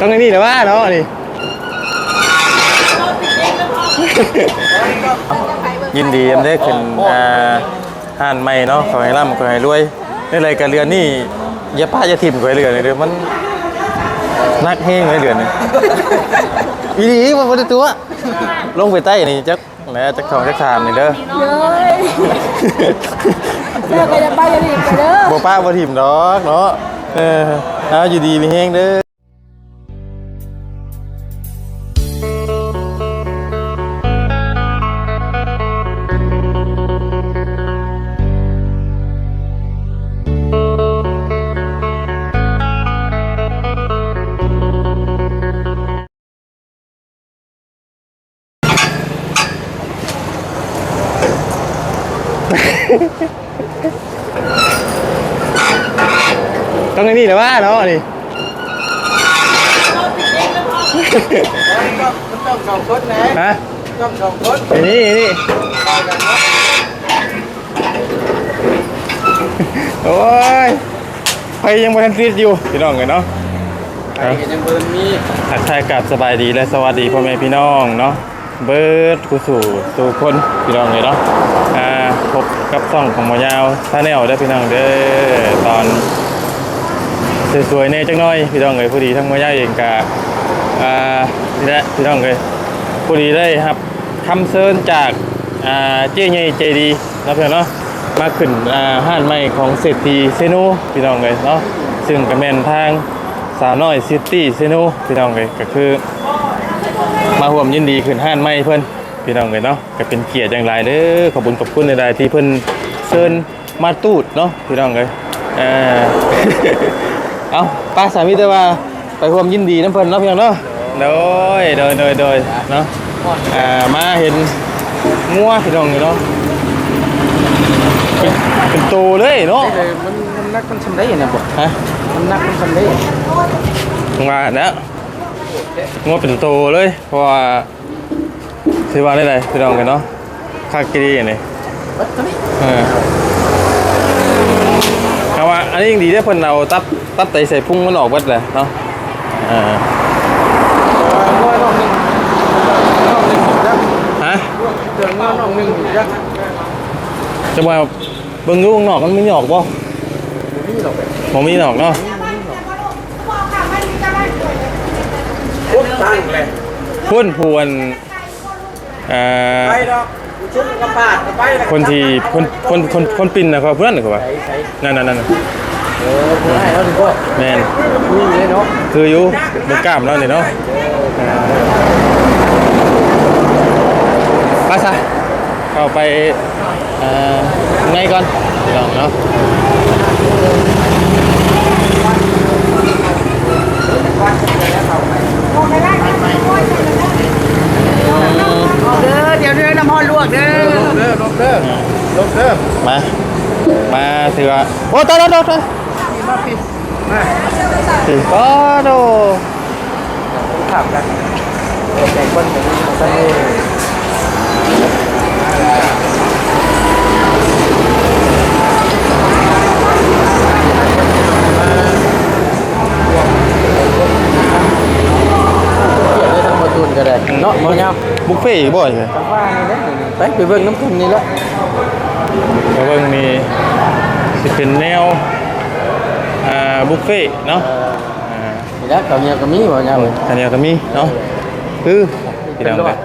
ต้องไอ้นี่แหละว่าเนาะนี่ ยินดีเอ็มได้ขึ้นอ่าห่านใหม่เนาะขอให้ร่ำขอให้รวยนี่อะไรกับเรือนนี่อย่าป้าอย่าถิ่มขอให้เรือนเลยเด้อมันนักเฮงเลยเรือนนี่อีดีมันบ่ได้ตัว ลงไปใต้นี่จักแล้วจักทองจักถามนี่เด้อเลยเลิกไปจะไปจะรีบไปเด้อ บ่ป้าบ่ถิ่มดอกเนาะเออเอาอยู่ดีมีแฮงเด้อ ต้องนี่แหละว่าเนาะนี่ต้องสองคนนะฮะต้องสองคนไอ้นี่ไอ้นี่โอ้ยไปยังบ่ทันติดอยู่พี่น้องกันเนาะไอ้กันยังบนมีทักทายกับสบายดีและสวัสดีพ่อแม่พี่น้องเนาะเบิร์ดกูสู่สู่คนพี่น้องเลยเนาะอ่าพบกับซ่องของหมอยาวท่าแนวได้พี่น้องเด้อตอน สวยๆเนี่ยจังน้อยพี่น้องเลยพอดีทั้งมอยาเองกะอ่านี่แหละพี่น้องเลยพอดีได้ครับคำเชิญจากอ่าเจ๊ใหญ่ใจดีนะเพื่อนเนาะมาขึ้นอ่าห้านใหม่ของเศรษฐีเซโนพี่น้องเลยเนาะซึ่งกระแมนทางสาวน้อยซิตี้เซโนพี่น้องเลยก็คือ มาร่วมยินดีขึ้นห้านไม่เพิ่อนพี่น้องเลยเนาะก็เป็นเกียรติอย่างไรเด้อขอบคุณขอบคุณในรายที่เพิ่อนเชิญมาตูดเนาะพี่น้องเลยเออ เอาป้าสามีแต่ว่าไปร่วมยินดีน้ำเพิ่นเนาะพี่น้องเนาะโดยโดยโดยโดยเนาะอ่ามาเห็นงัวพี่น้องเลยเนาะเป็นเป็นโตเลยเนาะเลยมันมันนักมันสำได้นะบ่ฮะมันนักมันสำได้มาแล้วงบเป็นโตเลยเพราะว่าซื้อมาได้ไรพี่น้องกันเนาะคากิรีอย่างนี้วัดตัวนี้เออเอาว่าอันนี้ยังดีได้อเพิ่นเอาตับ ตับไตใส่พุงมันออกเบิดเลยเนาะเออร้อยน้องหนึ่งน้องหนึ่งจักฮะเตือนน้องหนึ่งจักจะมาเบิ่งดูข้างนอกมันมีหนอกบ่นี่หรอกบ่มีหนอกเนาะปุ๊บตั้งเลยพุ่นพวนเอ่อไปดอกชุดกระปาดไปคนที่คนคนคนคนปินนะครับเพื่อนนะครับว่าใส่ใส่นั่นนั่นนั่น เออผู้ให้เราถึงก็แมนนี่เลยเนาะคืออยู่บนกล้ามแล้วเนี่ยเนาะไปซะเข้าไปเอ่อไงก่อนลองเนาะเด้อเดี๋ยวเด้อน้ำฮอนลวกเด้อลงเด้อลงเด้อลงเด้อมา มาเถือว่าโอ้ตายตายตายตาย มาพี่มาโอ้โดถามกันใจคนเป็นเสน่ห์เกี่ยวได้ทั้งประตูนก็ได้เนาะบ่ยาวบุฟเฟ่ต์บ่อยเลยจังว่านี่แหละไปไปเบิ่งน้ำพึ่งนี่แหละเพราะว่ามีสิเป็นแนวอ่า บุฟเฟ่ต์เนาะอ่านี่แหละเขาเนี่ยก็มีบ่ยาวอันนี้ก็มีเนาะคือพี่น้องเลย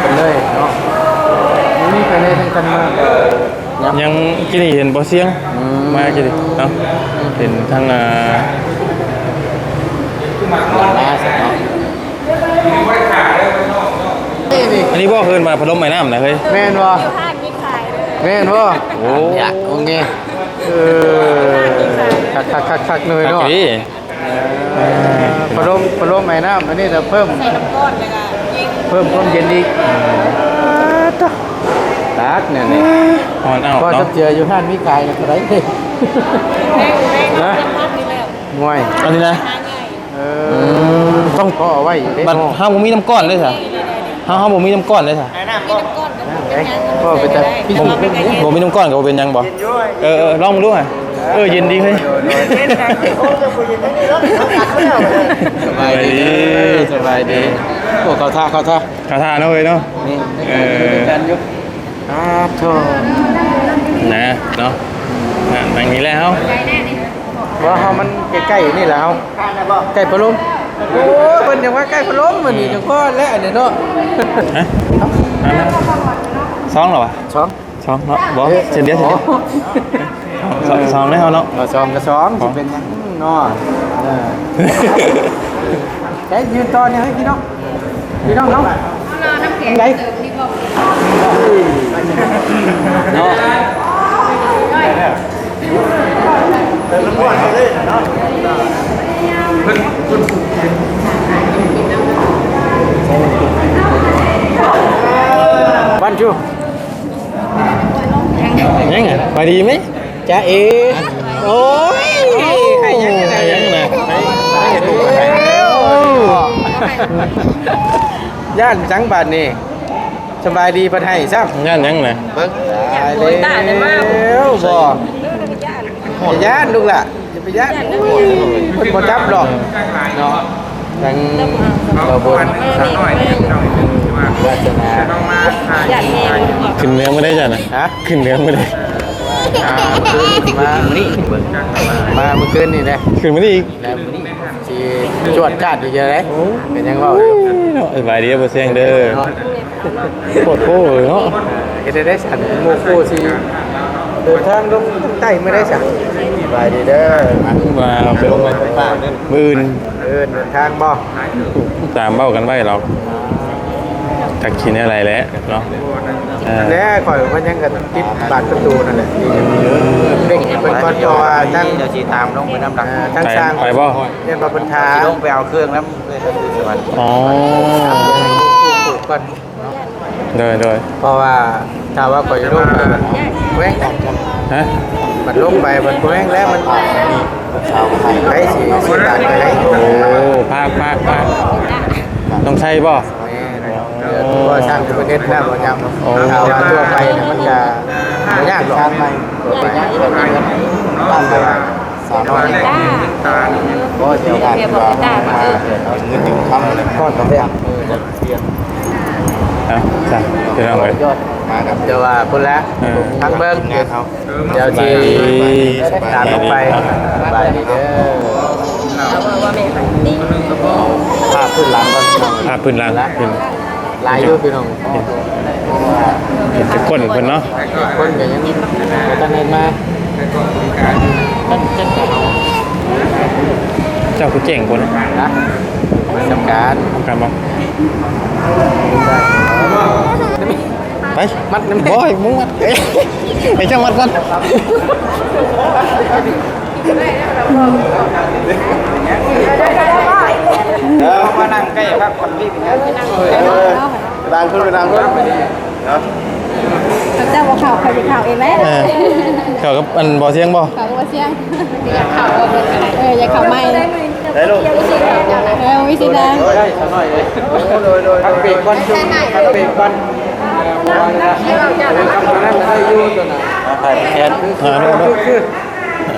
เป็นเลยเนาะนี่ไปเลยทั้งกันมากยับยังกินนี่เห็นบ่เสียงอืมมากินนี่เนาะเห็นทางอ่าลาสิเนาะ อันนี้บ่เพิ่นมาพัดลมไม้น้ำนะเฮ้ยแม่นบ่ผ้ากิ๊กขายเลยแม่นบ่โอ้อยากโอเคเออคักคักคักคักเลยคักเนาะดีพะโลมพะโลมไม้น้ำอันนี้จะเพิ่มใส่น้ำก้อนเลยค่ะยิงเพิ่มความเย็นอีกตักเนี่ยนี่ฮอนเอาก็จะเนาะเจออยู่ห้านมีกายนะไรเด้แรงแรงนะพัดนี่แล้วงวยอันนี้นะหาง่ายเออต้องก็เอาไว้อยู่เด้บัดเนาะห้าบ่มีน้ำก้อนเลยซะห้าห้าบ่มีน้ำก้อนเลยซะมีน้ำก้อนกันพ่อไปแต่พี่ผมผมมีนุ่มก้อนกับบ่เป็นหยังบ่เออเออลองมาดูฮะเออเย็นดีเฮ้ยสบายดีสบายดีโอ้เขาท่าเขาท่าขาทาเนาะเฮ้ยเนาะนี่เออกันยุกอ้าโธ่นะเนาะอะอย่างนี้แล้วว่าเฮามันใกล้ๆนี่แหละเฮาใกล้พะลม โอ้ยเพิ่นยังว่าใกล้พะลมมันนี่จังพ่อและอันนี้เนาะฮะอันนั้นสองเหรอวะสองสองเนาะบ่เช่นเดียวเช่นเดียวสองสองได้เฮาเนาะเราสองกับสองสิเป็นหยังเนาะเออได้ยืนต่อเนี่ยให้พี่น้องพี่น้องเนาะยังไงเนาะ วันชูยังไงไปดีไหมจ้าเอโอ้ยให้ยังไงให้ยังไงให้ดูย่านจังบาดนี่สบายดีเพันให้ซ้ำงานยังไงเบิ่งตายแล้วบ่อย่าย่านลูกล่ะอย่า ไปย่านเพิ่นบ่จับหรอกเนาะทั้งบ่บนสักหน่อยนี่น้องวาสนาขึ้นเนื้อไม่ได้จ้ะนะฮะขึ้นเนื้อไม่ได้อ่ามานี่มาเมื่อคืนนี่นะขึ้นไม่ได้อีกแล้วมื้อนี้สิจวดจาดอยู่จังได๋เป็นยังเว้าอยู่สบายดีบ่เสียงเด้อโคตรโคตรเนาะเฮ็ดได้ได้สั่นโมโคสิเดินทางลงใต้ไม่ได้สั่นส บายดีเด้อมามาเป็นลงมาบ้านนั่นมือนเดินเดินทางบ่ตามเบ้ากันไว้เราจักชินอะไรแล้วเนาะเออแล้วข่อยมันยังกันติดบานประตูนั่นแหละเด็กเป็นก่อนเพราะว่าทั้งเดี๋ยวชีตามลงไปน้ำดักอ่าทั้งไปสร้างไปบ่เรียนมาบรรทาชีลงไปเอาเครื่องแล้วเพื่อจะคือสวรรค์อ๋อก่อนโดยโดยเพราะว่าถ้าว่าข่อยลงไปมันแว้งฮะ มันลงไปมันแว้งแล้วมันไปสิสิตายไปไหนโอ้ภาคภาคภาคต้องใช่บ่ะก็สร้างประเทศหน้าบ่ยังโอ้ถ้าวทั่วไปเนี่ยมันจะยากหรอกทั่วไปบ้านไปสามร้อยก็เดี๋ยวกันมาเงินถึงคำเลยก้อนกับเรื่องเอาจ้ะพี่น้องเอ้ยยอด มาครับเดี๋ยวว่าคนละเออ ทั้งเบิ้งเดี๋ยวทีตามลงไปบายดีเด้อภาพขึ้นหลังก่อนภาพพื้นหลังเห็นลายอยู่พี่น้องเห็นเป็นคนเพิ่นเนาะคนก็ยังก็ต้องเห็นมาเจ้าคือเจ๋งคนนะนะมันสำคัญทำกันบ่ ไปมัดน้ำบอยมุ้งมัดเอ้ยไปเจ้ามัดก่อนเออมานั่งใกล้พักคนพี่เป็นไงดังขึ้นไปดังขึ้นเจ้าบอกข่าวใครเป็นข่าวเองไหมเออเขากับอันบ่เสียงบ่ข่าวว่าเสียงอยากข่าวเอออยากข่าวไม่ได้ลูกเออวิสินะได้สักหน่อยเลยโดยโดยพักเบรกก่อนจุ่มพักเบรกก่อน แอน่ะแออ่าโน่นโน่นคือ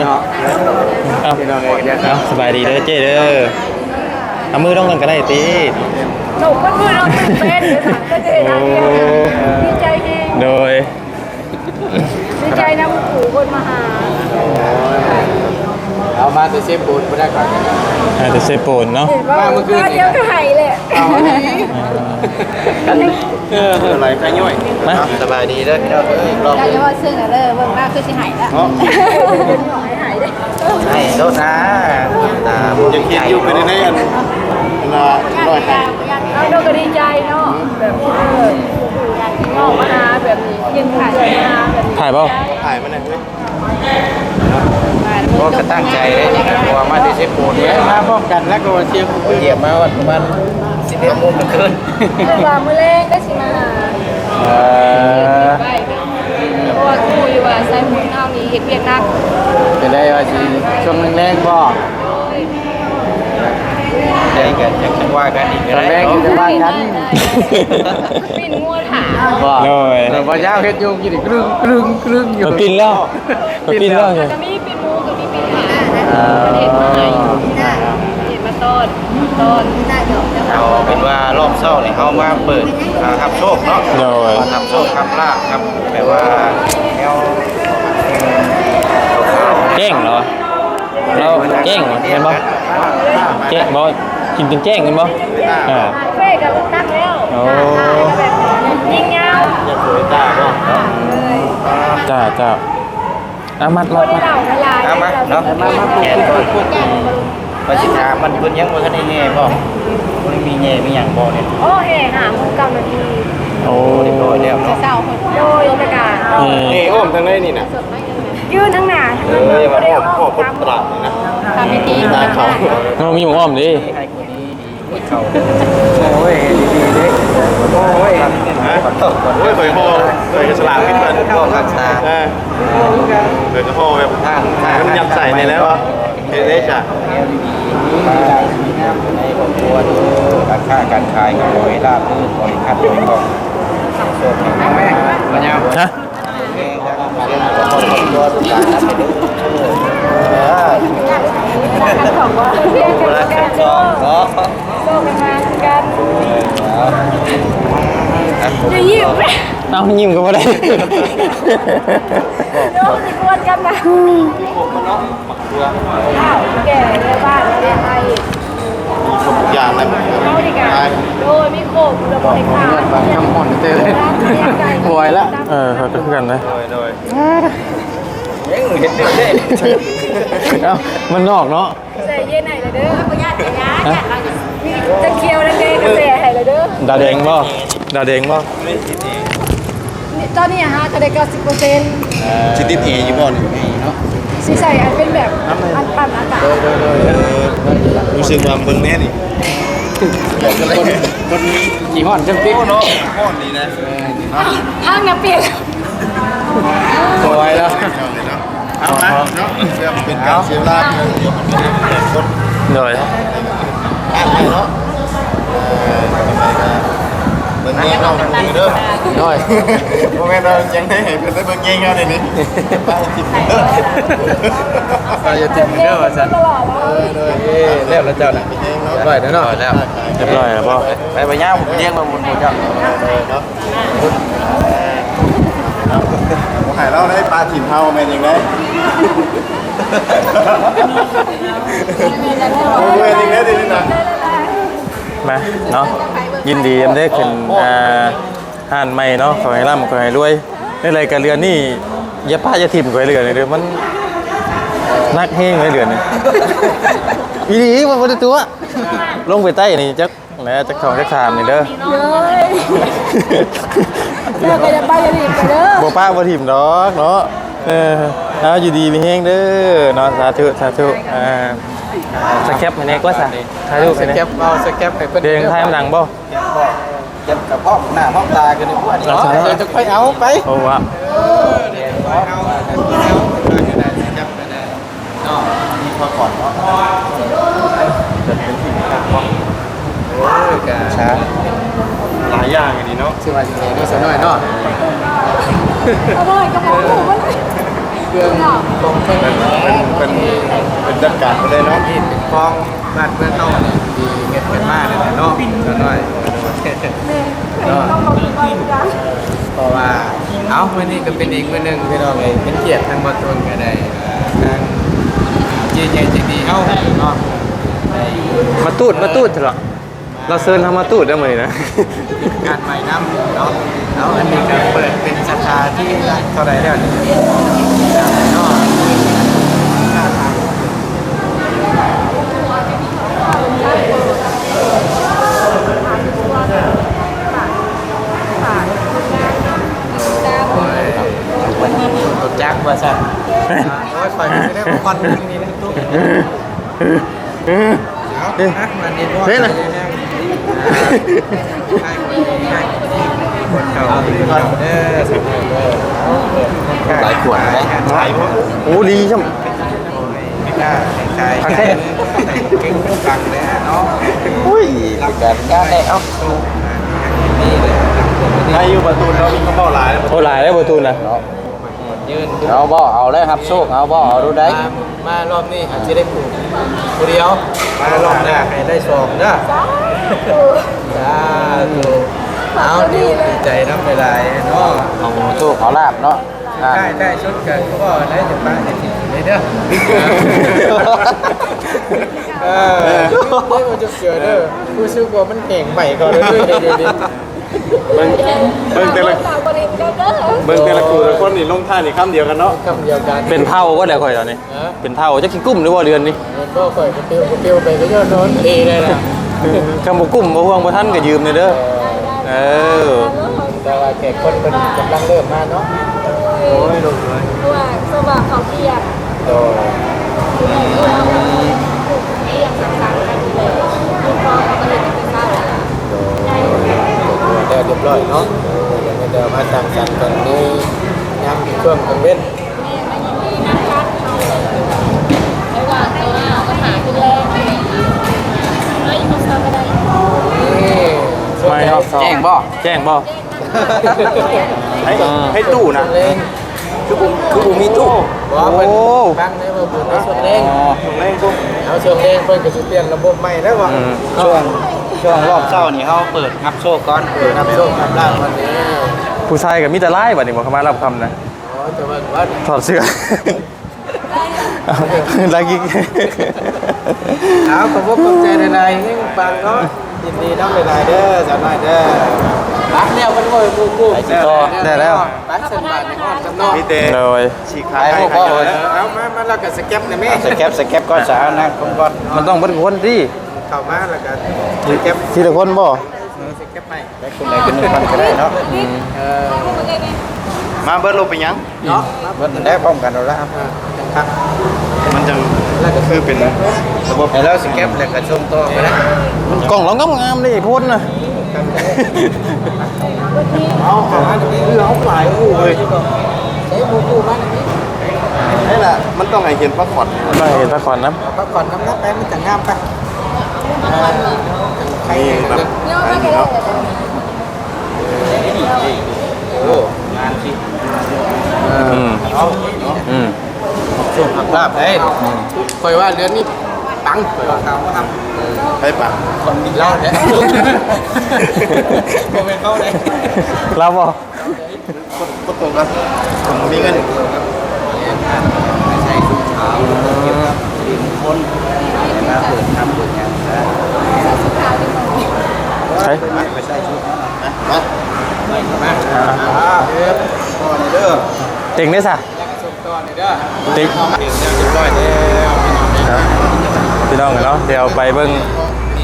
เนาะเอาพี่น้เอ้ยเอาสบายดีเด้อเจ้เด้อเอามือต้องกันก็ได้ติหนูก็มือเราตื่นเต้นเลยค่ะก็จะเห็นอะดีใจเองโดยดีใจนะคุณปู่คนมาหา เอามาตัวเซฟบูดบ่ได้ก่อนอาจจะเซโปนเนาะเห็นว่าเดี๋ยวก็หายเลยเอาเอออะไรไปย่อยมาสบายดีเด้อพี่น้องเอ้ยรอบเราจะว่าเสื้อเลยเบิ่งหน้าคือสิหายแล้วหายเลยให้โทษนะตาบุญยังคิดใจอยู่ไปในนี้อันละร้อยห้าเราก็ดีใจเนาะแบบเออออกมาหาแบบนี้ยังขายมาแบบนี้ถ่ายเปล่าถ่ายมาหน่อยเว้ย ก็กระตั้งใจเลยเพราะว่ามาที่เซฟโปนเดี๋ยวมาพร้อมกันแล้วก็เชียร์ผู้เหยียบมาวันประมาณสิบเอ็ดโมงกลางคืนคือว่ามื้อแรกก็สิมาหาเออไปเพราะว่าคุยว่าใส่หมุนเอานี่เฮ็ดเวียกหนักจะได้ว่าสิช่วงแรงๆบ่ได้กันยังจะว่ากันอีกตอนได้แรกเนาะจะว่ากันปิ่นงัวถาบ่โอ้ยแต่บ่ยาวเฮ็ดอยู่กินกรึงกรึงกรึงอยู่มากินแล้วมากินแล้ว เห็ดมาให้เห็ดมาต้นต้นเอาเป็นว่ารอบเช้านี่เขามาเปิดอ่าทับโชคเนาะโดย ทับโชคทับลาบครับแปลว่าแนวเจ้งเหรอเราเจ้งเห็นบ่เจ้งบ่กินจนเจ้งกันบ่อ่าเฟ่กับลูกตั้งแล้วโอ้แบบยิงยาวจะสวยตาบ่จ้าจ้าอามัดคมัดนมัดเก่าละลาย เอามาเนาะมามาแขนก่อนประชิดามันเพิ่นยังบ่ทันได้แง่บ่มันมีแง่มีหยังบ่เนี่ยโอ้แห่หามุกเก่านาทีโอ้เรียบร้อยแล้วเนาะเก่าคนโดยประกาศอืมนี่โอ้มทางไหนนี่น่ะยืนทั้งหน้าทั้งเอนั้นอไม่ได้ว่าเอาพ่อพ่อตลาดนี่นะตามพิธีตาเขาเรามีหมูอ้อมดิให้คนนี้ดี เขาโอ้ยดีๆเด้โอ้ยฮะขอโทษขอโทโอ้ยเคยพ่อเคยกระสลากขึ้นมาเข้าทางตาเออเคยกระพ่อแบบทางทางมันยับใส่ในแล้วอะเฮ้ยเด้จ้ะแนวดีๆมาในครอบครัวกาคาการขายกับโอยลาบมือบริการโดยกองโชคแม่แม่มาเนี่ยฮะ ของครอบครัวลูกหลานไปดูเออของว่าเรียกกันกันโจเนะโจกันมากันจะยิ้มไหมเอายิ้มก็บ่ได้โยมจะกวนกันนะข้าวแก่ในบ้านในไทยทุกอย่างเลยเขาดีกันโดยมีโคกระบบข้าวบางคำอ่อนเจอป่วยละเออเขาก็คือกันนะโดยโดยยังเห็นเด็กเอ้ามันนอกเนาะใส่เย็นไหนเลยเด้อประหยัดประหยัดมีตะเคียวนั่นเองก็ใส่ให้เลยเด้อดาแดงบ่ดาแดงบ่ตอนนี้ฮะจะได้เก้าสิบเปอร์เซ็นต์ชิติดเออยู่บ่นี่เนาะ สีใส่อันเป็นแบบอันปั่นอากาศรู้สึกว่าเบิ่งแน่นี่คนคนกี่ห่อนจังปิ๊กเนาะห่อนดีนะห้างน้ำเปลี่ยนสวยแล้วเอามาเนาะเพื่อเป็นการเสียเวลาเดี๋ย วมันเป็นคนโดยอ่านเนาะเบิ่งแง่เนเด้อน้อยโมเมนต์เรายังได้เห็นเพิ่นได้เบิ่งแง่กันนี่ไปติดเด้อไปอย่าติดเด้อว่าซั่นตลอดแล้วเอ้แล้วแล้วเจ้าน่ะร้อยแล้วเนาะแล้วเรียบร้อยแล้วบ่อไปไปย่างเลี้ยงมาบุญบุญจ้าเนาะหายแล้วได้ปลาถิ่นเฮาแม่นยังไงโอ้ยยังไงดิงนะมาเนาะ ยินดียามได้ขึ้นอ่าห้านใหม่เนาะขอให้ร่ำขอให้รวยในรายการเรือนนี่อย่าป้าอย่าถิ่มขอให้เรือนเลยเด้อมันนักเฮงเลยเรือนนี่อีหลีบ่บ่ได้ตัว ลงไปใต้นี่จักแหล้วจักทองจักสามนี่เด้อเลยเลิกไปจะไปจะรีบไปเด้อบ่ป้าบ่ถิ่มดอกเนาะ เออเอาอยู่ดีมีเฮงเด้อเนาะสาธุสาธุอ่า สแคปให้แน่กว่าซะสาธุสให้แน่แคปเอาสแคปให้เพิ่นเด้งไทยมันดังบ่เจ็บกับพ่อหน้าพ่อตากันดีกว่าเนาะเดี๋ยวจะค่อยเอาไปโอ้ว่ามีพอก่อนเนาะโอ้ยกะช้าหลายอย่างอันนี้เนาะชื่อว่าจังได๋เนาะสน้อยเนาะก็เลยก็บอกหนูว่า เครื่องตรงเป็นเป็นเป็นจัดการไปเลยเนาะที่เป็นคลองบ้านเพื่อนเฮาเนี่ยดีเฮ็ดกันมากเนี่ยเนาะสน้อยกว่ากันเพราะว่าเอ้ามื้อนี้ก็เป็นอีกมื้อหนึ่งพี่น้องเอ้ยเป็นเกียรติทางบ่ตนก็ได้ทางเจใหญ่ใจดีเฮาเนาะมาตูดมาตูดเถอะเหรอเราเซิร์นทำมาตูดได้ไหมนะงานใหม่น้ำเนาะแล้วอันนี้ก็เปิดเป็น สาที่เท่าไหร่แล้วนี่เนาะตัวจักว่าสั่นโอ้ยปล่อยไม่ได้ควันนี่นะตุ๊กเอานะมันนี่ว่าเฮ้ยน่ะ หลายขวดไหมหลายพวกโอ้ดีช่ำมีใครค้าขายขายเก่งตังเลยเนาะอุ้ยการงานได้เอ้านี่เลยอายุประตูเรามีกระเป๋าหลายแล้วโทรหลายได้ประตูนะยืนเอาบ่เอาเลยครับโชคเอาบ่เอาดูได้มารอบนี้อาจจะได้ผูกคนเดียวมารอบหน้าให้ได้สองเด้อจ้าถูก เอาดีดีใจน้ำเวลาเนาะเอาโชคเอาลาบเนาะได้ได้ชุดกันก็ได้จะป้าจะติดเลยเด้อเออได้มาจะเสือเด้อผู้ซื้อว่ามันเก่งใหม่ก่อนเลยเดี๋ยวเดี๋ยวเบิ่งเบิ่งแต่ละสาวบริษัทก็เด้อเบิ่งแต่ละกูแต่ละคนนี่ลงท่านี่คำเดียวกันเนาะคำเดียวกันเป็นเท่าก็แล้วค่อยตอนนี้ฮะเป็นเท่าจะกินกุ้มหรือว่าเรือนนี่ก็ค่อยกระเตียวกระเตียวไปก็ยอดนอนเอเลยนะคำบ่กุ้มบ่ห่วงบ่ทันก็ยืมเลยเด้อเออแต่ว่าแขกคนเป็นกำลังเริ่มมาเนาะโอ้ยลงเลยว่าสว่างเขาเกียร์โดยเรียร์สังสรรค์กันเลยลูกน้อเขาก็เลยจะไปเข้าเดี๋ยวเรียบร้อยเนาะเดี๋ยวมาสั่งสรรค์กันนี่ยามช่วงกลางเว้น ไม่เนาะแจ้งบ่แจ้งบ่ให้ให้ตู้นะคือผมคือผมมีตู้บอกเป็นบ้างได้ว่าผมในช่วงเร่งช่วงเร่งปุ๊บเอาช่วงเร่งเพิ่นก็จะเปลี่ยนระบบใหม่แล้วว่าช่วงช่วงรอบเช้านี่เขาเปิดงับโชคก่อนเปิดรับโชครับลาภวันนี้ผู้ชายก็มีแต่ไล่บัดนี้บ่เข้ามารับคำนะอ๋อแต่ว่าว่าถอดเสื้อเอาลากิก เอาขอบคุณขอบใจในๆให้ฟังเนาะ ยินดีน้องในๆเด้อสาวน้อยเด้อปักแล้วมันโวยกูกูได้แล้ว ปักเส้นบาทในห้องจำนองมีเตเลยฉีกขายให้เขาเอเลยอเอามามาแล้วก็สแกปนะแม่สแคปสแคปก่อนสาวนะคนก่อนมันต้องเบิดคนที่เข้ามาแล้วก็สแกปทีละคนบ่สแกปให้ได้คนใดคนหนึ่งมันก็ได้เนาะเออมาเบิร์ดลงไปยังเนาะเบิร์ดได้พร้อมกันเราแล้วครับมันจะ คือเป็นระบบแล้วสแคปแล้วก็ส่งต่อไปนะกล่องเรางามๆนี่พ่นนะเอาเข้ามาตรงนี้เรื่องหลายคู่เลยใช้คู่คู่มาตรงนี้นี่แหละมันต้องให้เห็นพระขอดมาเห็นตะขอนน้พักผ่อนน้ำนับไปมันจะงามไปใครแบบเนี่ยว่าแกโอ้งานสิำอืมเอาอืมส่งหักลาบได้ คอยว่าเดือนนี้ปังคอยว่าเขาว่าทำไปปะคนมีเหล้าเนี่ยโมเมนต์เข้าเลยเราบ่ก็ตรงกันผมมีเงินไม่ใช่ชุดขาวเกี่ยวกับดินคนมาเปิดทำเปิดงานนะใช่ไม่ใช่ชุดนะมามาอ่าเด้อก่อนเด้อเต็งได้ซะแล้วก็ส่งต่อเด้อติ๊กเดี๋ยวเรียบร้อยแล้วพี่น้อง ครับพี่น้องเนาะเดี๋ยวไปเบิ่ง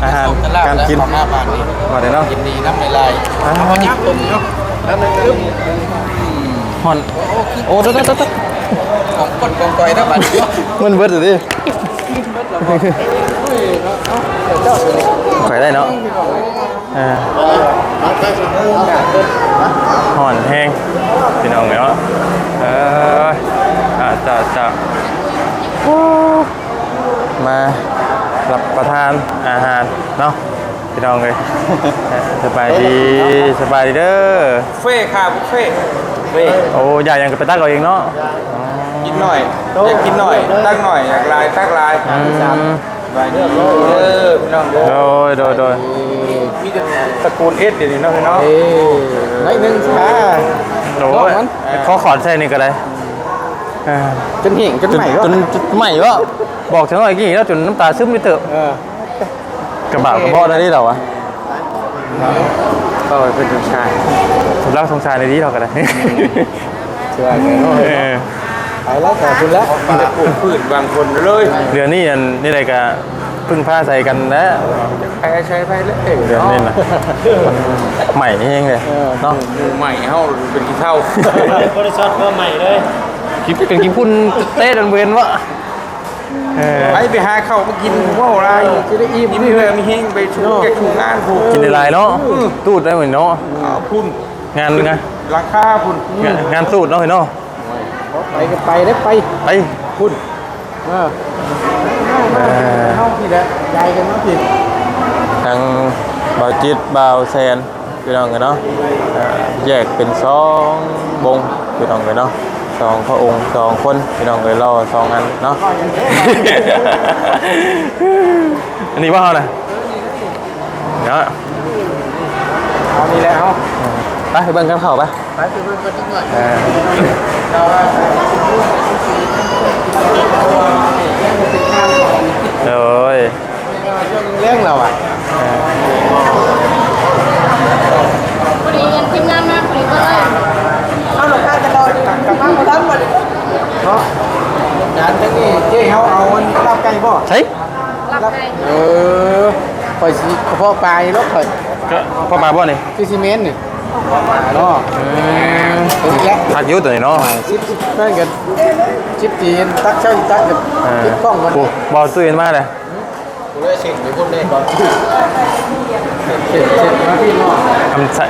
อาหารการกินของหน้าบ้านนี่มาเดี๋ยวเนาะยินดีน้ำในลายเอายักษ์ตุ่มเนาะแล้วนึงนึงฮอนโอ้ตะตะตะของกดกองกอยทั้งบ้านมันเบิดเลยดิขายได้เนาะอ่าห่อนแห้งพี่น้องเนาะเอออ่าจะจะโอ้ มารับประทานอาหารเนาะพี่น้องเลยสบายดีสบายดีเด้อเฟ่ค่ะบุฟเฟ่เฟ่โอ้ยายยังกับไปตักเอาเองเนาะกินหน่อยอยากกินหน่อยตั้งหน่อยอยากลายตั้งลายอืมไปเด้อเด้อพี่น้องเด้อโดยโดยโดยมีแต่ตระกูลเอสเดี๋ยวนี้เนาะพี่น้องไอ้หนึ่งช้าโอ้ยขอขอนใส่นี่ก็ได้อ่าจนเห่งจนจนใหม่จนจนใหม่วะ บอกถึงหน่อยกี่แล้วจนน้ำตาซึมไปเถอะเออกระบะกระบอกได้ที่เราอะก็เป็นจนชายสำลักสงสารในที่เราก็ได้เชื่อเลยเนาะเออไปแล้วขอบคุณแล้วมีแต่ปลูกพืชบางคนเลยเดือนนี้อันนี่อะไรก็พึ่งผ้าใส่กันนะใครใช้ไปเลยเดือนนี้นะใหม่นี่เองเลยเนาะหมู่ใหม่เฮาเป็นกี่เท่าบริษัทก็ใหม่เลยคิดเป็นกินพุ่นเต้ดันเวนวะ เออ ไปไปหาข้าวมากินว่าวอะไรจะได้อิ่มนี่เลยมีเฮงไปชูแกชูงานผูกกินในลายเนาะตูดได้เหมือนเนาะพุ่นงานไง ราคาพุ่นงานงานตูดเนาะเห็นเนาะไปก็ไปได้ไปไปพุ่นเออมาเข้าผิดแล้วยายกันมาผิดทางบ่าวจิตบ่าวแซนพี่น้องกันเนาะอ่าแยกเป็นสองวงพี่น้องกันเนาะ สองพระองค์สองคนพี่น้องเลยรอสองอันเนาะ อันนี้ว่าเขานะเนาะเอานี่แหละเอาไปไปเบิ่งกันเข้าไปไปไปเบิ่งกันนิดหน่อยอ่าเราว่าโดยเรื่องเราอะพอดีเงินทีมงานมาพอดีก็เลย เอาหลบข้างกันเลย กับข้างมาทั้งหมดเนาะงานทั้งนี้เจ๊เขาเอารับไก่บ่ใช่รับไงเออข่อยสิกระเพาะปลานี่รถข่อยก็พอมาบ่นี่คือซีเมนต์นี่เนาะเป็นแกะทักอยุตัวนี้เนาะชิปนั่นกันชิปจีนตักเช่าอีตักกับชิปกล้องมันโอ้บอลตู้เย็นมากเลยกูเลยเช็คอยู่บนเลยก่อนเช็คเช็คมาพี่น้องทำใส่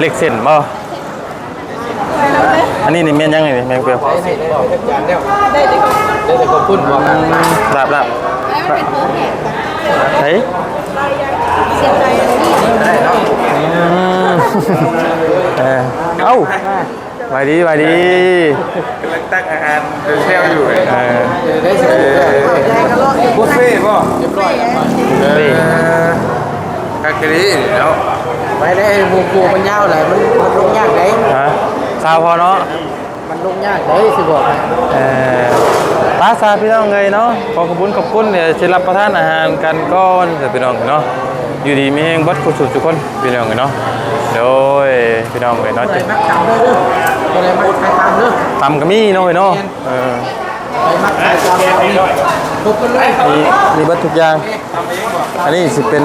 เล็กเส้นบ่ อันนี้นี่เมียนยังไงนี่แมงเปรียวใช้ให้ได้ทุกอย่างแล้วได้แต่ก็ได้แต่ก็พุ่นบอกกันลาบลาบแล้วเป็นโพสแหกใช่เสียใจเลยนี่ได้เนาะอืมเออเอ้าไปดีไปดีกำลังตั้งอาหารเดินเที่ยวอยู่เลยเออได้สิได้ก็รอดบุฟเฟ่ต์ป่ะเรียบร้อยแล้วเฮ้ยกาเกรีแล้วไปได้หมูกูมันยาวเลยมันมันลงยากเลย ฮะซาวพอเนาะมันลงยากเลยสิบอกเออตาซาพี่น้องเลยเนาะขอขอบคุณขอบคุณเดี๋ยวจะรับประทานอาหารกันก่อนเดี๋ยวพี่น้องเนาะอยู่ดีมีเฮงบัดคุณสุดทุกคนพี่น้องเนาะเดี๋ยวพี่น้องเลยเนาะไปจะมักทำเด้อเด้อก็เลยมักไปทำเด้อตำก็มีเนาะเว้ยเนาะเออไปมักไปทำเอานี่ทุกคนเลยมีมีเบัตทุกอย่าง อันนี้สิเป็น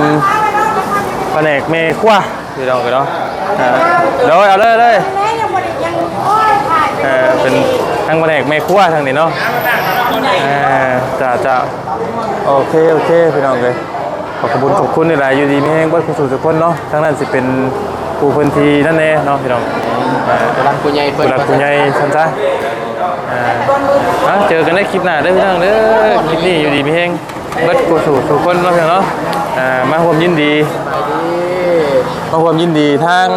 แผนกเมฆัวพี่น้องกันเนาะอ่าเดี๋ยวเอาเลยเลย เออเป็นทั้งแผนกเมฆัวทางนี้เนาะเออจ้าจ้าโอเคโอเคพี่น้องเลยขอขอบคุณขอบคุณนี่แหละอยู่ดีมีแห้งเบิดคุณสู่ทุกคนเนาะทั้งนั้นสิเป็นผู้พื้นที่นั่นเองเนาะพี่น้องอ่ากำลังผู้ใหญ่เปิผู้ดหลักผู้ใหญ่ท่านจ้าอ่าอะเจอกันในคลิปหน้าเด้อพี่น้องเด้อคลิปนี้อยู่ดีมีแห้งเบิดกูสู่ทุกคนเนาะพี่น้องเนาะอ่ามาร่วมยินดีมาร่วมยินดีทาง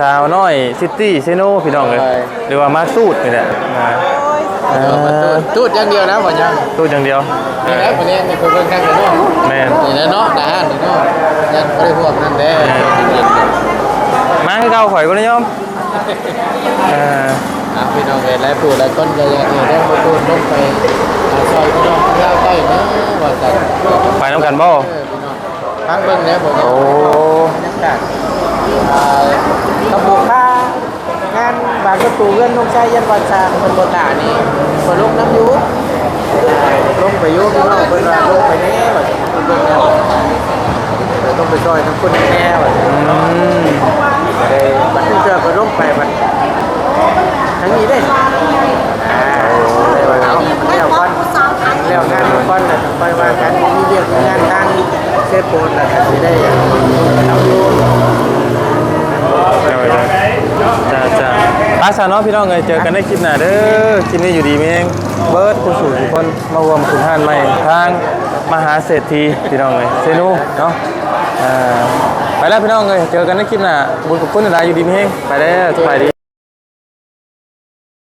สาวน้อยซิตี้เซโนพี่น้องเลยหรือว่ามาสูดนี่แหละอ่าเออมาตูดตูดอย่างเดียวนะบ่ยังสูดอย่างเดียวเอนี่อนะคนนี้มีคนเบิ่งกันกันเนาะแม่นนี่นะเนาะนะฮะนี่เนาะนั่นบ่ได้พวกนั่นเด้มาให้เก้าข่อยก็ได้ยอมเอออะพี่น้องเอ้ยหลายผู้หลายคนก็อยากเห็นได้บ่ตูดลงไปหาซอยพี่น้องข้างล่างใต้นะว่าซั่นไปน้ำกันบ่เออ พี่น้องพักเบิ่งแล้วบ่โอ้บรรยากาศอ่าตำบลค่างานบางประตูเงินลงใจยันวันสร้างเพิ่นบ่ตานี่เพิ่นลงน้ำอยู่ลงไปอยู่พี่น้องเพิ่นว่าลงไปแน่ว่าเพิ่นเบิ่งแล้วเดี๋ยวต้องไปซอยทั้งคนแน่ว่าอืมได้บัดนี้เจอก็ลงไปบัดทั้งนี้ได้อ่าได้ว่าเอาแล้วก่อน แล้วงานก่อนแล้วไปว่ากันมีเรียกงานทางเซฟโปนแล้วก็สิได้เอาอยู่เอาไว้เลยจ้าจ้าอาสาเนาะพี่น้องเลยเจอกันในคลิปหน้าเด้อคลิปนี้อยู่ดีมีเองเบิร์ดคุณสู่ทุกคนมารวมคุณท่านใหม่ทางมหาเศรษฐีพี่น้องเลยเซนูเนาะอ่าไปแล้วพี่น้องเลยเจอกันในคลิปหน้าบุญกับคุณอะไรอยู่ดีมีเองไปแล้วสบายดี